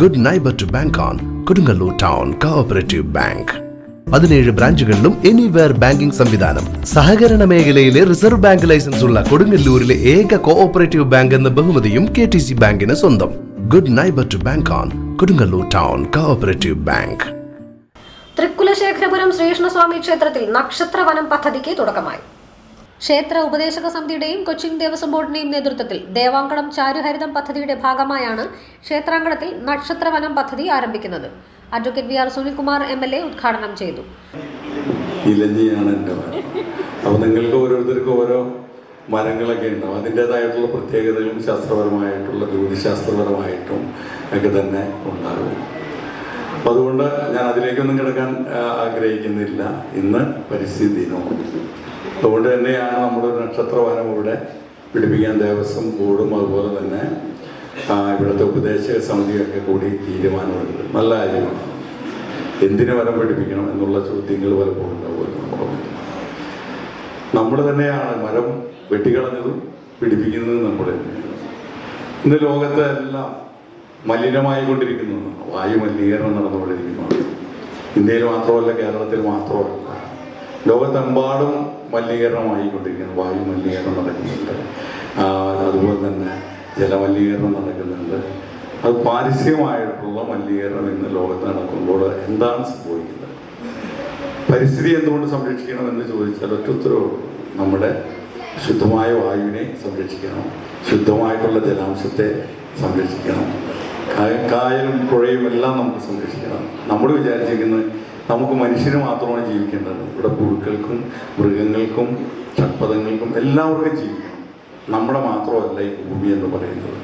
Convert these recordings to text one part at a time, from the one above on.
Good neighbour to bank on Kodungallur town cooperative bank പതിനേഴ് ബ്രാഞ്ചുകളിലും anywhere banking സംവിധാനം. സഹകരണ മേഖലയിലെ റിസർവ് ബാങ്ക് ലൈസൻസ് ഉള്ള കൊടുങ്ങല്ലൂരിലെ ഏക കോഓപ്പറേറ്റീവ് ബാങ്ക് എന്ന ബഹുമതിയും കെ ടി സി ബാങ്കിന് സ്വന്തം. Good neighbour to bank on Kodungallur town cooperative bank Thrikkulasekharapuram Sreekrishnaswami ക്ഷേത്രത്തിൽ നക്ഷത്രവനം പദ്ധതിക്ക് തുടക്കമായി. ക്ഷേത്ര ഉപദേശക സമിതിയുടെയും കൊച്ചിൻ ദേവസ്വം ബോർഡിന്റെയും നേതൃത്വത്തിൽ ദേവാങ്കണം ചാരുഹരിതം പദ്ധതിയുടെ ഭാഗമായാണ് ക്ഷേത്രാങ്കണത്തിൽ നക്ഷത്രവനം പദ്ധതി ആരംഭിക്കുന്നത്. Advocate V R Sunilkumar M L A ഉദ്ഘാടനം ചെയ്തു. അപ്പോൾ നിങ്ങൾക്ക് ഓരോരുത്തർക്കും ഓരോ മരങ്ങളൊക്കെ ഉണ്ടാവും. അതിന്റേതായിട്ടുള്ള പ്രത്യേകതകളും ശാസ്ത്രപരമായിട്ടുള്ള ജ്യോതിശാസ്ത്രപരമായിട്ടും ഒക്കെ തന്നെ ഉണ്ടാകും. അപ്പം അതുകൊണ്ട് ഞാൻ അതിലേക്കൊന്നും കിടക്കാൻ ആഗ്രഹിക്കുന്നില്ല. ഇന്ന് പരിസ്ഥിതി ദിനവും അതുകൊണ്ട് തന്നെയാണ് നമ്മുടെ ഒരു നക്ഷത്രവനം ഇവിടെ പിടിപ്പിക്കാൻ ദേവസ്വം ബോർഡും അതുപോലെ തന്നെ ഇവിടുത്തെ ഉപദേശക സമിതിയൊക്കെ കൂടി തീരുമാനമെടുത്തത് നല്ല കാര്യമാണ്. എന്തിനു വരം പിടിപ്പിക്കണം എന്നുള്ള ചോദ്യങ്ങൾ പലപ്പോഴും ഉണ്ടാവുമല്ലോ നമ്മൾ തന്നെയാണ് മരം വെട്ടിക്കളഞ്ഞതും പിടിപ്പിക്കുന്നതും നമ്മൾ തന്നെയാണ്. ഇന്ന് ലോകത്തെ എല്ലാം മലിനമായി കൊണ്ടിരിക്കുന്നതാണ് വായു മലിനീകരണം നടന്നുകൊണ്ടിരിക്കുന്നതാണ് ഇന്ത്യയിൽ മാത്രമല്ല കേരളത്തിൽ മാത്രമല്ല. ലോകത്തെമ്പാടും മലിനീകരണമായിക്കൊണ്ടിരിക്കുന്നു. വായു മലിനീകരണം നടക്കുന്നുണ്ട്. അതുപോലെ തന്നെ ജലമലിനീകരണം നടക്കുന്നുണ്ട്. അത് പാരിസ്ഥിതികമായിട്ടുള്ള മലിനീകരണം ഇന്ന് ലോകത്ത് നടക്കുമ്പോൾ എന്താണ് സംഭവിക്കുന്നത്? പരിസ്ഥിതി എന്തുകൊണ്ട് സംരക്ഷിക്കണം എന്ന് ചോദിച്ചാൽ ഒറ്റ ഉത്തരവുള്ളൂ നമ്മുടെ ശുദ്ധമായ വായുവിനെ സംരക്ഷിക്കണം. ശുദ്ധമായിട്ടുള്ള ജലാംശത്തെ സംരക്ഷിക്കണം. കായ- കായലും പുഴയും എല്ലാം നമുക്ക് സംരക്ഷിക്കണം. നമ്മൾ വിചാരിച്ചിരിക്കുന്നത് നമുക്ക് മനുഷ്യന് മാത്രമാണ് ജീവിക്കേണ്ടത്. ഇവിടെ പുഴുക്കൾക്കും മൃഗങ്ങൾക്കും ഷഡ്പഥങ്ങൾക്കും എല്ലാവർക്കും ജീവിക്കണം. നമ്മുടെ മാത്രമല്ല ഈ ഭൂമി എന്ന് പറയുന്നത്.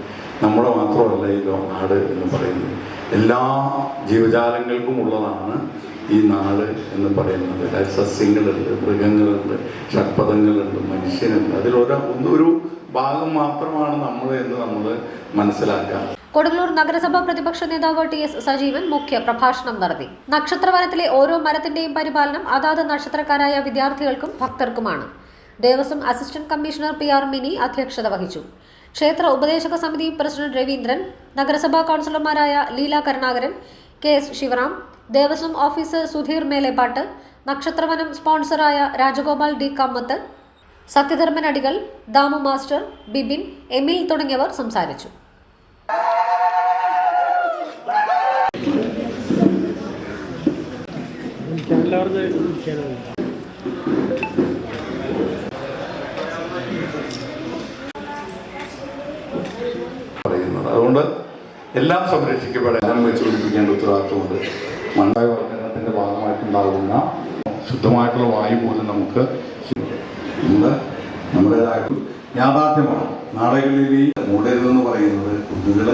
നമ്മുടെ മാത്രമല്ല ഈ നാട് എന്ന് പറയുന്നത്. എല്ലാ ജീവജാലങ്ങൾക്കും ഉള്ളതാണ് ഈ നാട് എന്ന് പറയുന്നത്. സസ്യങ്ങളുണ്ട് മൃഗങ്ങളുണ്ട് ഷഡ്പഥങ്ങളുണ്ട് മനുഷ്യനുണ്ട് അതിലൊരു ഒരു ഭാഗം മാത്രമാണ് നമ്മൾ എന്ന് നമ്മൾ മനസ്സിലാക്കുക കൊടുങ്ങല്ലൂർ നഗരസഭാ പ്രതിപക്ഷ നേതാവ് ടി എസ് സജീവൻ മുഖ്യ പ്രഭാഷണം നടത്തി. നക്ഷത്രവനത്തിലെ ഓരോ മരത്തിന്റെയും പരിപാലനം അതാത് നക്ഷത്രക്കാരായ വിദ്യാർത്ഥികൾക്കും ഭക്തർക്കുമാണ്. Devaswom assistant commissioner P R Mini അധ്യക്ഷത വഹിച്ചു. ക്ഷേത്ര ഉപദേശക സമിതി പ്രസിഡന്റ് രവീന്ദ്രൻ നഗരസഭാ കൗൺസിലർമാരായ Leela Karunakaran K S Sivaram Devaswom officer Sudheer Melepattu നക്ഷത്രവനം സ്പോൺസറായ രാജഗോപാൽ ഡി കമ്മത്ത് സത്യധർമ്മൻ അടികൾ ദാമു മാസ്റ്റർ ബിബിൻ എമിൽ തുടങ്ങിയവർ സംസാരിച്ചു. പറയുന്നത്. അതുകൊണ്ട് എല്ലാം സംരക്ഷിക്കപ്പെടാൻ വെച്ച് പിടിപ്പിക്കേണ്ട ഉത്തരവാദിത്വമുണ്ട്. മണ്ണായ വർദ്ധനത്തിന്റെ ഭാഗമായിട്ടുണ്ടാകുന്ന ശുദ്ധമായിട്ടുള്ള വായു പോലും നമുക്ക് നമ്മുടെ നമ്മുടേതായിട്ടും യാഥാർത്ഥ്യമാണ്. നാടുകളിൽ മൂടരുതെന്ന് പറയുന്നത് കുട്ടികൾ